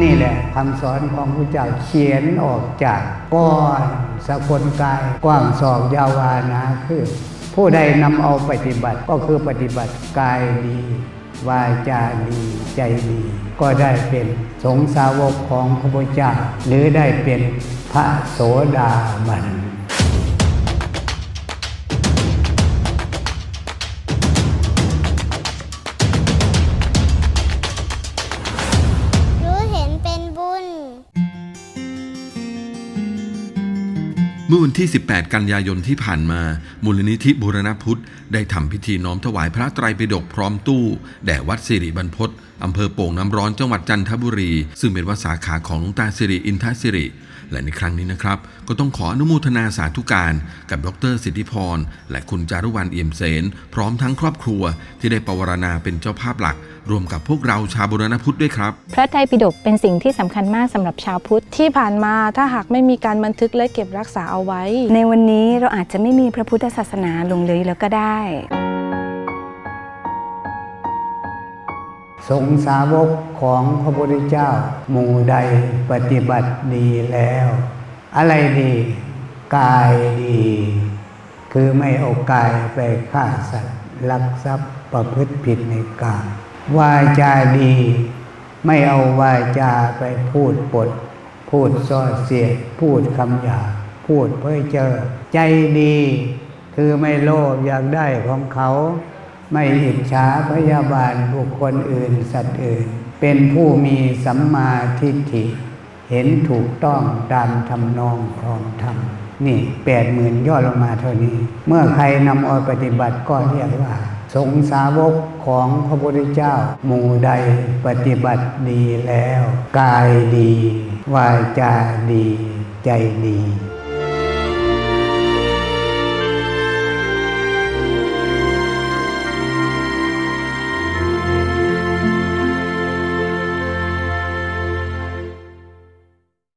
นี่แหละคำสอนของพระเจ้าเขียนออกจากก้อนสกลกาย กว้างสองยาวานาคือ ผู้ใดนำเอาปฏิบัติก็คือปฏิบัติกายดีวาจาดีใจดี ก็ได้เป็นสงสาวกของพระพุทธเจ้าหรือได้เป็นพระโสดาบัน เมื่อวันที่ 18 กันยายนที่ผ่านมา มูลนิธิบูรณพุทธ ได้ทำพิธีน้อมถวายพระไตรปิฎกพร้อมตู้ แด่วัดสิริบรรพตอำเภอโป่งน้ำร้อนจังหวัดจันทบุรี ซึ่งเป็นวัดสาขาของหลวงตาสิริอินทสิริ และในครั้งนี้นะครับ ก็ต้องขออนุโมทนาสาธุการ กับดรสิทธิพร และคุณจารุวรรณเอี่ยมเสน พร้อมทั้งครอบครัว ที่ได้ปวารณาเป็นเจ้าภาพหลัก รวมกับพวกเราชาวบูรณพุทธด้วยครับ พระไตรปิฎกเป็นสิ่งที่สำคัญมากสำหรับชาวพุทธที่ผ่านมาถ้าหากไม่มีการบันทึกและเก็บรักษาเอาไว้ ในวันนี้เราอาจจะไม่มีพระพุทธศาสนาหลงเหลืออยู่แล้วก็ได้ สงฆ์สาวกของพระพุทธเจ้าหมู่ใดปฏิบัติดีแล้ว อะไรดี กายดี คือไม่เอากายไปฆ่าสัตว์ลักทรัพย์ประพฤติผิดในกามวาจาดี ไม่เอาวาจาไปพูดปด พูดส่อเสียดพูดคำหยาบ พูดเพ้อเจอ ใจดี คือไม่โลภอยากได้ของเขา ไม่อิจฉาพยาบาลบุคคลอื่นสัตว์อื่น เป็นผู้มีสัมมาทิฏฐิ เห็นถูกต้องตามทำนองครองธรรมนี่แปดหมื่นย่อลงมาเท่านี้ เมื่อใครนำเอาปฏิบัติก็เรียกว่า สงสาวกของพระพุทธเจ้า หมู่ใดปฏิบัติดีแล้ว กายดี วาจาดี ใจดี